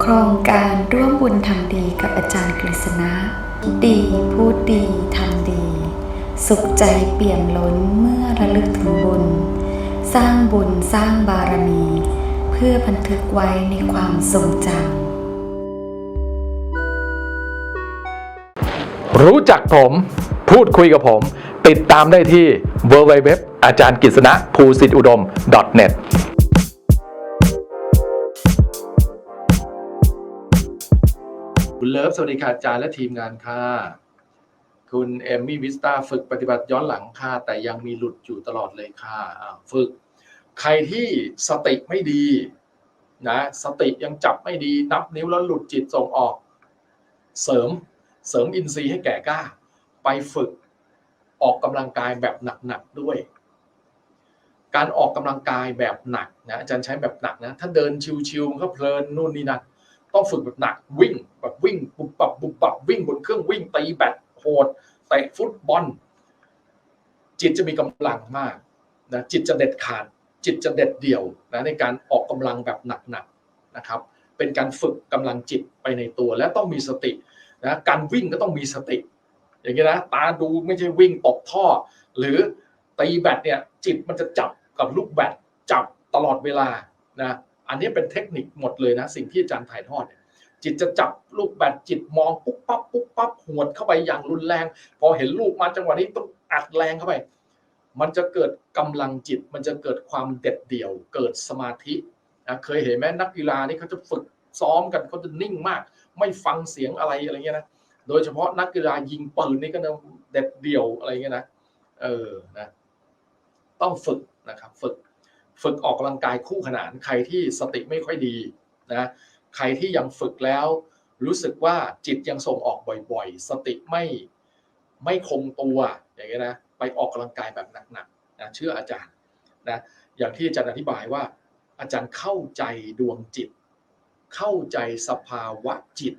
โครงการร่วมบุญทำดีกับอาจารย์กฤษณะดดีพูดดีทำดี สุขใจเปี่ยมล้นเมื่อระลึกถึงบุญ สร้างบุญสร้างบารมี เพื่อบันทึกไว้ในความทรงจำรู้จักผม พูดคุยกับผม ติดตามได้ที่ www อาจารย์กฤษณะภูสิทธิอุดม .net คุณเลิฟสวัสดีค่ะอาจารย์และทีมงานค่ะ คุณเอมมี่วิสตาฝึกปฏิบัติย้อนหลังค่ะ แต่ยังมีหลุดอยู่ตลอดเลยค่ะ ฝึก ใครที่สติไม่ดีนะสติยังจับไม่ดีนับนิ้วแล้วหลุดจิตส่งออก เสริมเสริมอินทรีย์ให้แก่กล้า ไปฝึกออกกำลังกายแบบหนักๆด้วย การออกกำลังกายแบบหนักนะอาจารย์ใช้แบบหนักนะ ถ้าเดินชิวๆมันก็เพลินนู่นนี่นั่น ต้องฝึกแบบหนักวิ่งแบบวิ่งปุบปับปุบปับวิ่งบนเครื่องวิ่งตีแบดโหดเตะฟุตบอล จิตจะมีกำลังมากนะจิตจะเด็ดขาด จิตจะเด็ดเดี่ยวนะในการออกกำลังแบบหนักๆนะครับ เป็นการฝึกกำลังจิตไปในตัว และต้องมีสตินะการวิ่งก็ต้องมีสติ อย่างนี้นะตาดูไม่ใช่วิ่งตกท่อ หรือตีแบตเนี่ยจิตมันจะจับกับลูกแบตจับตลอดเวลานะ อันนี้เป็นเทคนิคหมดเลยนะ สิ่งที่อาจารย์ถ่ายทอดเนี่ยจิตจะจับลูกแบตจิตมองปุ๊บปั๊บปุ๊บปั๊บหวดเข้าไปอย่างรุนแรง พอเห็นลูกมาจังหวะนี้ต้องอัดแรงเข้าไป มันจะเกิดกำลังจิต มันจะเกิดความเด็ดเดี่ยว เกิดสมาธินะเคยเห็นไหมนักกีฬานี่เขาจะฝึกซ้อมกันเขาจะนิ่งมาก ไม่ฟังเสียงอะไรอะไรเงี้ยนะโดยเฉพาะนักกีฬายิงปืนนี่ก็นะเด็ดเดี่ยวอะไรเงี้ยนะเออนะต้องฝึกนะครับ ฝึก ฝึกออกกำลังกายคู่ขนานใครที่สติไม่ค่อยดีนะใครที่ยังฝึกแล้ว รู้สึกว่าจิตยังส่งออกบ่อยๆ สติไม่ไม่คงตัวอย่างเงี้ยนะไปออกกำลังกายแบบหนักๆนะเชื่ออาจารย์นะอย่างที่อาจารย์อธิบายว่า อาจารย์เข้าใจดวงจิต เข้าใจสภาวะจิต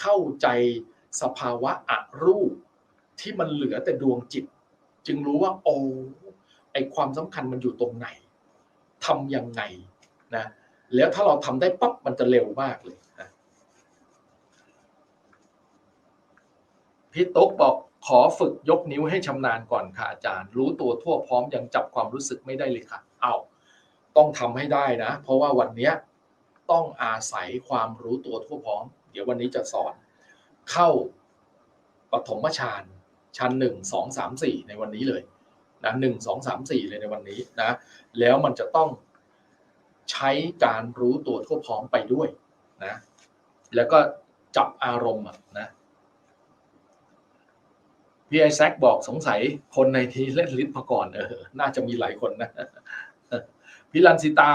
เข้าใจสภาวะอรูป ที่มันเหลือแต่ดวงจิต จึงรู้ว่าโอ้ไอความสำคัญมันอยู่ตรงไหน ทำยังไงนะแล้วถ้าเราทำได้ปั๊บมันจะเร็วมากเลยนะพี่ตุ๊กบอกขอฝึกยกนิ้วให้ชำนาญก่อนค่ะอาจารย์ รู้ตัวทั่วพร้อมยังจับความรู้สึกไม่ได้เลยค่ะ เอาต้องทำให้ได้นะ เพราะว่าวันนี้ต้องอาศัยความรู้ตัวทั่วพร้อม เดี๋ยววันนี้จะสอน เข้าปฐมฌานชั้นหนึ่งสองสามสี่ในวันนี้เลย นะหนึ่งสองสามสี่เลยในวันนี้นะแล้วมันจะต้องใช้การรู้ตัวทั่วพร้อมไปด้วยนะแล้วก็จับอารมณ์นะพี่ไอแซคบอกสงสัยคนในที่เล่นลิทมาก่อนเออน่าจะมีหลายคนนะพี่ลันสิตา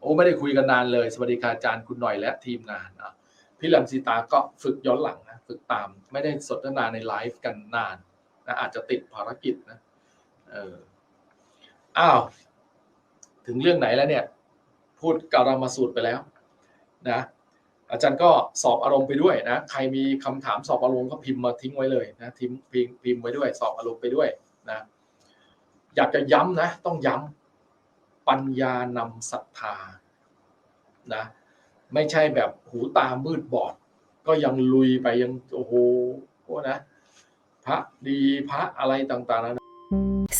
โอ้ไม่ได้คุยกันนานเลย สวัสดีค่ะอาจารย์คุณหน่อยและทีมงานอะพี่ลันสิตาก็ฝึกย้อนหลังนะฝึกตาม ไม่ได้สนทนาในไลฟ์กันนานนะอาจจะติดภารกิจนะ เอออ้าวถึงเรื่องไหนแล้วเนี่ย พูดการามาสูตรไปแล้วนะอาจารย์ก็สอบอารมณ์ไปด้วยนะ ใครมีคำถามสอบอารมณ์ก็พิมพ์มาทิ้งไว้เลยนะทิ้งพิมพ์พิมพ์ไว้ด้วย สอบอารมณ์ไปด้วยนะอยากจะย้ำนะ ต้องย้ำปัญญานำศรัทธานะไม่ใช่แบบหูตามืดบอด ก็ยังลุยไปยังโอ้โหโอ้นะพระดีพระอะไรต่างๆนานา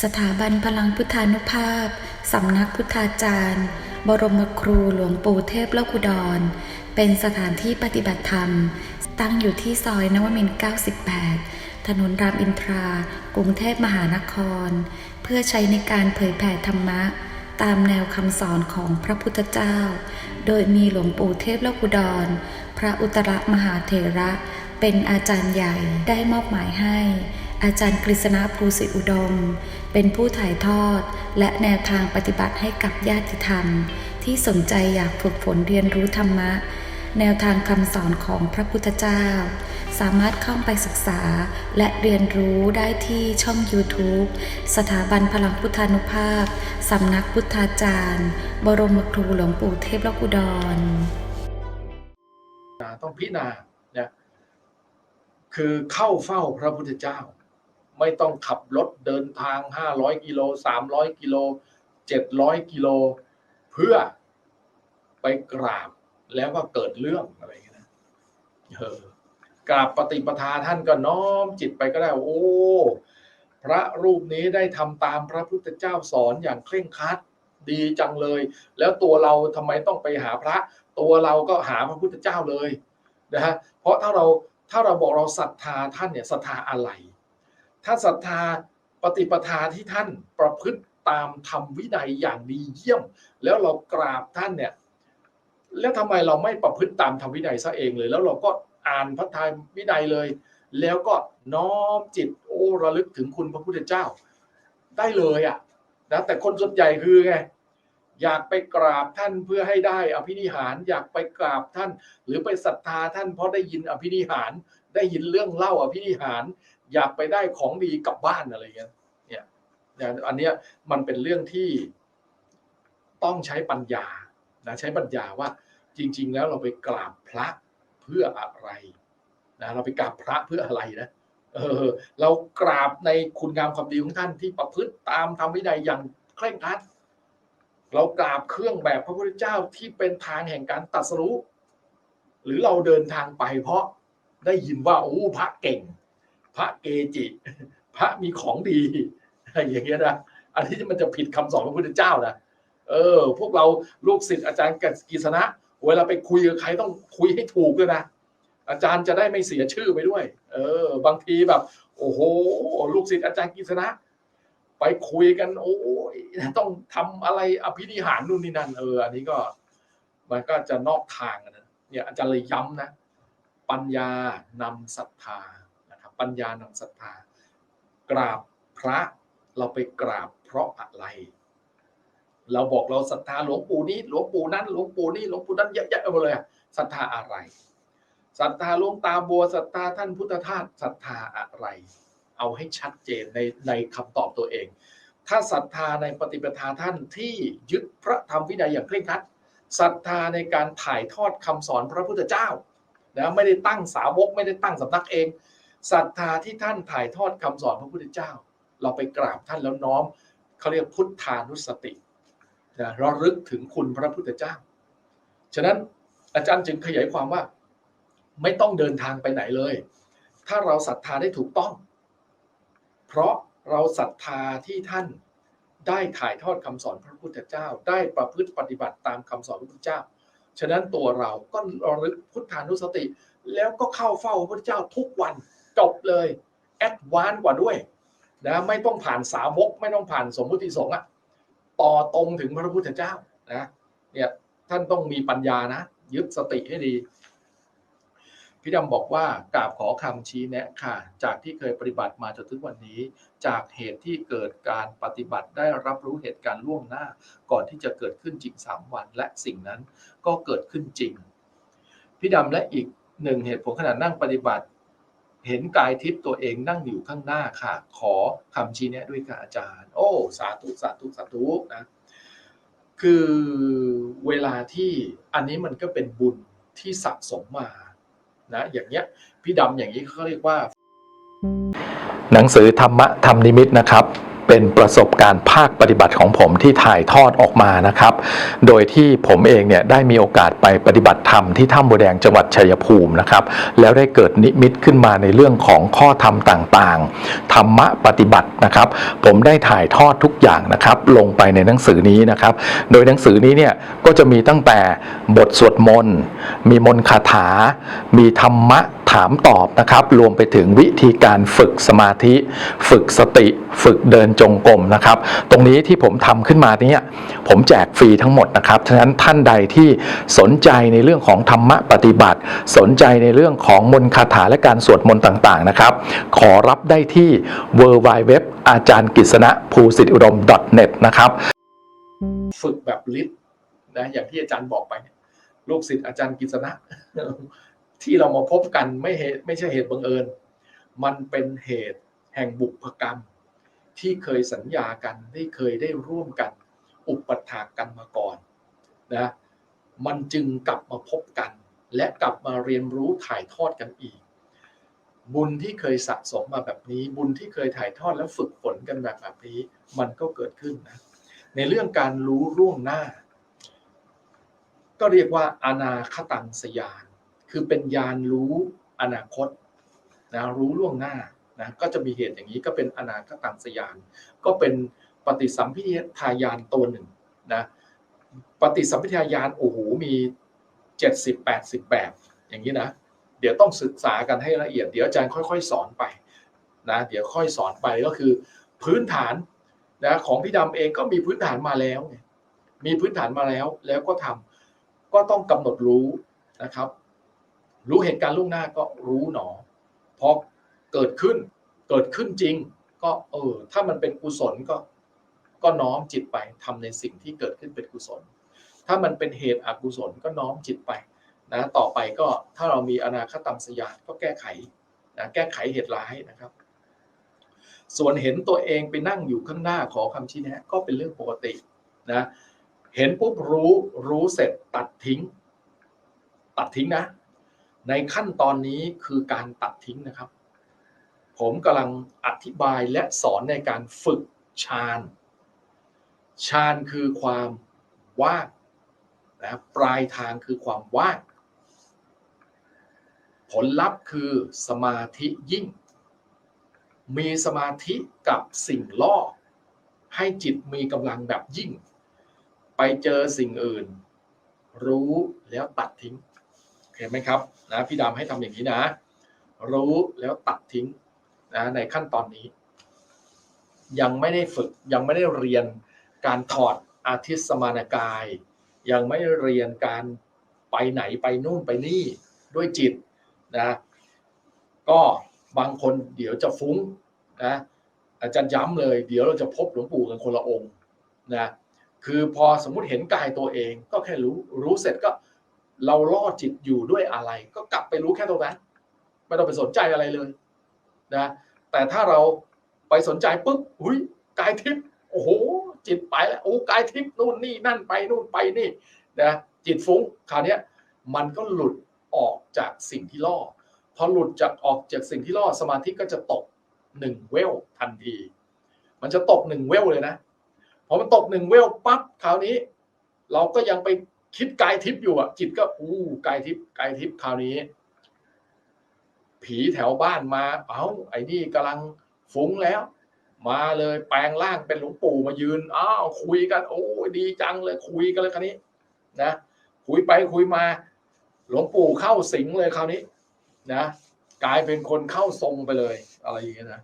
สถาบันพลังพุทธานุภาพ สำนักพุทธาจารย์ บรมครูหลวงปู่เทพโลกุดร เป็นสถานที่ปฏิบัติธรรม ตั้งอยู่ที่ซอยนวมินทร์98 ถนนรามอินทรา กรุงเทพมหานคร เพื่อใช้ในการเผยแผ่ธรรมะ ตามแนวคำสอนของพระพุทธเจ้า โดยมีหลวงปู่เทพโลกุดร พระอุตรมหาเถระ เป็นอาจารย์ใหญ่ได้มอบหมายให้ อาจารย์กฤษณะภูสิอุดม เป็นผู้ถ่ายทอด และแนวทางปฏิบัติให้กับญาติธรรม ที่สนใจอยากฝึกฝนเรียนรู้ธรรมะ แนวทางคำสอนของพระพุทธเจ้า สามารถเข้าไปศึกษาและเรียนรู้ได้ที่ช่อง YouTube สถาบันพลังพุทธานุภาพ สำนักพุทธาจารย์ บรมครูหลวงปู่เทพลกุดรนต้องพิจารณาเนี่ยคือเข้าเฝ้าพระพุทธเจ้า ไม่ต้องขับรถเดินทาง 500 กิโล 300 กิโล 700 กิโล เพื่อไปกราบแล้วก็เกิดเรื่องอะไรอย่างเงี้ยนะเออกราบปฏิปทาท่านก็น้อมจิตไปก็ได้ โอ้ พระรูปนี้ได้ทำตามพระพุทธเจ้าสอนอย่างเคร่งครัดดีจังเลย แล้วตัวเราทำไมต้องไปหาพระ ตัวเราก็หาพระพุทธเจ้าเลยนะฮะเพราะถ้าเราถ้าเราบอกเราศรัทธาท่านเนี่ยศรัทธาอะไร ถ้าศรัทธาปฏิปทาที่ท่านประพฤติตามธรรมวินัยอย่างดีเยี่ยม แล้วเรากราบท่านเนี่ยแล้วทำไมเราไม่ประพฤติตามธรรมวินัยซะเองเลย แล้วเราก็อ่านพระธรรมวินัยเลย แล้วก็น้อมจิตโอ้ระลึกถึงคุณพระพุทธเจ้า ได้เลยอะ่ะนะแต่คนส่วนใหญ่คือไงอยากไปกราบท่านเพื่อให้ได้อภินิหาร อยากไปกราบท่าน หรือไปศรัทธาท่านเพราะได้ยินอภินิหาร ได้ยินเรื่องเล่าอภินิหาร อยากไปได้ของดีกลับบ้านอะไรเงี้ยเนี่ยเนี่ยอันเนี้ยมันเป็นเรื่องที่ต้องใช้ปัญญานะใช้ปัญญาว่าจริง ๆ แล้วเราไปกราบพระเพื่ออะไรนะเราไปกราบพระเพื่ออะไรนะเออเรากราบในคุณงามความดีของท่านที่ประพฤติตามธรรมวินัยอย่างเคร่งครัดเรากราบเครื่องแบบพระพุทธเจ้าที่เป็นทางแห่งการตรัสรู้หรือเราเดินทางไปเพราะได้ยินว่าโอ้พระเก่ง พระเกจิ พระมีของดีอะไรอย่างเงี้ยนะอันนี้มันจะผิดคำสอนพระพุทธเจ้านะเออ พวกเราลูกศิษย์อาจารย์กิษณะเวลาไปคุยกับใครต้องคุยให้ถูกด้วยนะอาจารย์จะได้ไม่เสียชื่อไปด้วย เออ บางทีแบบ โอ้โห ลูกศิษย์อาจารย์กิษณะไปคุยกัน โอ้ยต้องทำอะไรอภินิหารนู่นนี่นั่นเอออันนี้ก็มันก็จะนอกทางนะเนี่ยอาจารย์เลยย้ำนะ ปัญญานำศรัทธา ปัญญานำศรัทธากราบพระเราไปกราบเพราะอะไร เราบอกเราศรัทธาหลวงปู่นี้หลวงปู่นั้นหลวงปู่นี้หลวงปู่นั้นเยอะแยะไปหมดเลยศรัทธาอะไรศรัทธาหลวงตาบัวศรัทธาท่านพุทธทาสศรัทธาอะไร เอาให้ชัดเจนในในคำตอบตัวเอง ถ้าศรัทธาในปฏิปทาท่านที่ยึดพระธรรมวินัยอย่างเคร่งครัดศรัทธาในการถ่ายทอดคำสอนพระพุทธเจ้านะไม่ได้ตั้งสาวกไม่ได้ตั้งสำนักเอง ศรัทธาที่ท่านถ่ายทอดคำสอนพระพุทธเจ้า เราไปกราบท่านแล้วน้อมเขาเรียกพุทธานุสตินะระลึกถึงคุณพระพุทธเจ้า ฉะนั้นอาจารย์จึงขยายความว่า ไม่ต้องเดินทางไปไหนเลย ถ้าเราศรัทธาได้ถูกต้อง เพราะเราศรัทธาที่ท่านได้ถ่ายทอดคำสอนพระพุทธเจ้า ได้ประพฤติปฏิบัติตามคำสอนพระพุทธเจ้า ฉะนั้นตัวเราก็ระลึกพุทธานุสติ แล้วก็เข้าเฝ้าพระพุทธเจ้าทุกวัน จบเลยแอดวานกว่าด้วยนะไม่ต้องผ่านสาวกไม่ต้องผ่านสมมุติสงฆ์อะต่อตรงถึงพระพุทธเจ้านะเนี่ยท่านต้องมีปัญญานะ ยึดสติให้ดี พี่ดำบอกว่ากราบขอคำชี้แนะค่ะ จากที่เคยปฏิบัติมาจนถึงวันนี้ จากเหตุที่เกิดการปฏิบัติได้รับรู้เหตุการณ์ล่วงหน้า ก่อนที่จะเกิดขึ้นจริงสามวัน และสิ่งนั้นก็เกิดขึ้นจริง พี่ดำและอีกหนึ่งเหตุผลขณะนั่งปฏิบัติ เห็นกายทิพย์ตัวเองนั่งอยู่ข้างหน้าค่ะ ขอคำชี้แนะด้วยค่ะอาจารย์ โอ้ สาธุสาธุสาธุนะ คือเวลาที่อันนี้มันก็เป็นบุญที่สะสมมานะอย่างเงี้ยพี่ดำอย่างนี้เขาเรียกว่า หนังสือธรรมะธรรมนิมิตนะครับ เป็นประสบการณ์ภาคปฏิบัติของผมที่ถ่ายทอดออกมานะครับ โดยที่ผมเองเนี่ยได้มีโอกาสไปปฏิบัติธรรมที่ถ้ำบัวแดงจังหวัดชัยภูมินะครับ แล้วได้เกิดนิมิตขึ้นมาในเรื่องของข้อธรรมต่างๆ ธรรมะปฏิบัตินะครับ ผมได้ถ่ายทอดทุกอย่างนะครับ ลงไปในหนังสือนี้นะครับ โดยหนังสือนี้เนี่ยก็จะมีตั้งแต่บทสวดมนต์มีมนต์คาถา มีธรรมะ ถามตอบนะครับ รวมไปถึงวิธีการฝึกสมาธิ ฝึกสติ ฝึกเดินจงกรมนะครับ ตรงนี้ที่ผมทำขึ้นมาเนี่ยผมแจกฟรีทั้งหมดนะครับฉะนั้นท่านใดที่สนใจในเรื่องของธรรมะปฏิบัติ สนใจในเรื่องของมนต์คาถาและการสวดมนต์ต่างๆนะครับ ขอรับได้ที่ w w w อาจารย์กิษณะภูสิทธิอุดม .net นะครับ ฝึกแบบฤทธิ์นะอย่างที่อาจารย์บอกไปลูกศิษย์อาจารย์กิษณะ ที่เรามาพบกันไม่เหตุไม่ใช่เหตุบังเอิญ มันเป็นเหตุแห่งบุพกรรม ที่เคยสัญญากันที่เคยได้ร่วมกัน อุปถากกันมาก่อนนะมันจึงกลับมาพบกัน และกลับมาเรียนรู้ถ่ายทอดกันอีก บุญที่เคยสะสมมาแบบนี้ บุญที่เคยถ่ายทอดและฝึกฝนกันแบบแบบนี้ มันก็เกิดขึ้นนะในเรื่องการรู้ล่วงหน้า ก็เรียกว่าอนาคตังสยาน คือเป็นยานรู้อนาคตนะรู้ล่วงหน้านะก็จะมีเหตุอย่างนี้ก็เป็นอนาคตังสยาน ก็เป็นปฏิสัมพิทายานตัวหนึ่งนะปฏิสัมพิทายานโอ้โหมีเจ็ดสิบแปดสิบแบบอย่างนี้นะเดี๋ยวต้องศึกษากันให้ละเอียด เดี๋ยวอาจารย์ค่อย ๆ สอนไปนะเดี๋ยวค่อยสอนไปก็คือ พื้นฐานนะของพี่ดำเองก็มีพื้นฐานมาแล้ว มีพื้นฐานมาแล้วแล้วก็ทำก็ต้องกำหนดรู้นะครับ รู้เหตุการณ์ล่วงหน้าก็รู้หนอพอเกิดขึ้น เกิดขึ้นจริง ก็เออ ถ้ามันเป็นกุศลก็ ก็น้อมจิตไปทำในสิ่งที่เกิดขึ้นเป็นกุศล ถ้ามันเป็นเหตุอกุศลก็น้อมจิตไปนะต่อไปก็ถ้าเรามีอนาคตัมสยานก็แก้ไขนะแก้ไขเหตุร้ายนะครับ ส่วนเห็นตัวเองไปนั่งอยู่ข้างหน้าขอคำชี้แนะ ก็เป็นเรื่องปกตินะเห็นปุ๊บรู้รู้เสร็จตัดทิ้ง ตัดทิ้งนะ ในขั้นตอนนี้คือการตัดทิ้งนะครับ ผมกำลังอธิบายและสอนในการฝึกฌานฌานคือความว่างนะปลายทางคือความว่าง ผลลัพธ์คือสมาธิยิ่ง มีสมาธิกับสิ่งล่อ ให้จิตมีกำลังแบบยิ่ง ไปเจอสิ่งอื่น รู้แล้วตัดทิ้ง เห็นไหมครับนะพี่ดำให้ทำอย่างนี้นะ รู้แล้วตัดทิ้งนะในขั้นตอนนี้ ยังไม่ได้ฝึกยังไม่ได้เรียนการถอดอาทิตสมานกาย ยังไม่ได้เรียนการไปไหนไปนู่นไปนี่ด้วยจิตนะก็บางคนเดี๋ยวจะฟุ้งนะอาจารย์ย้ำเลย เดี๋ยวเราจะพบหลวงปู่กันคนละองค์นะคือพอสมมุติเห็นกายตัวเองก็แค่รู้รู้เสร็จก็ เราล่อจิตอยู่ด้วยอะไร ก็กลับไปรู้แค่ตรงนั้นไม่ต้องไปสนใจอะไรเลยนะแต่ถ้าเราไปสนใจปุ๊บหุยกายทิพย์โอ้โห จิตไปแล้วโอ้กายทิพย์นู่นนี่นั่นไปนู่นไปนี่นะจิตฟุ้งคราวนี้มันก็หลุดออกจากสิ่งที่ล่อพอหลุดจากออกจากสิ่งที่ล่อสมาธิก็จะตกหนึ่งเวลทันที มันจะตกหนึ่งเวลเลยนะพอมันตกหนึ่งเวลปั๊บคราวนี้ เราก็ยังไป คิดกายทิพย์อยู่อะ จิตก็อู้กายทิพย์กายทิพย์คราวนี้ ผีแถวบ้านมา เอ้า ไอ้นี่กำลังฟุ้งแล้ว มาเลยแปลงร่างเป็นหลวงปู่มายืนอ้าวคุยกัน โอ้ยดีจังเลยคุยกันเลยคราวนี้ นะคุยไปคุยมา หลวงปู่เข้าสิงเลยคราวนี้ นะกลายเป็นคนเข้าทรงไปเลย อะไรอย่างเงี้ยนะ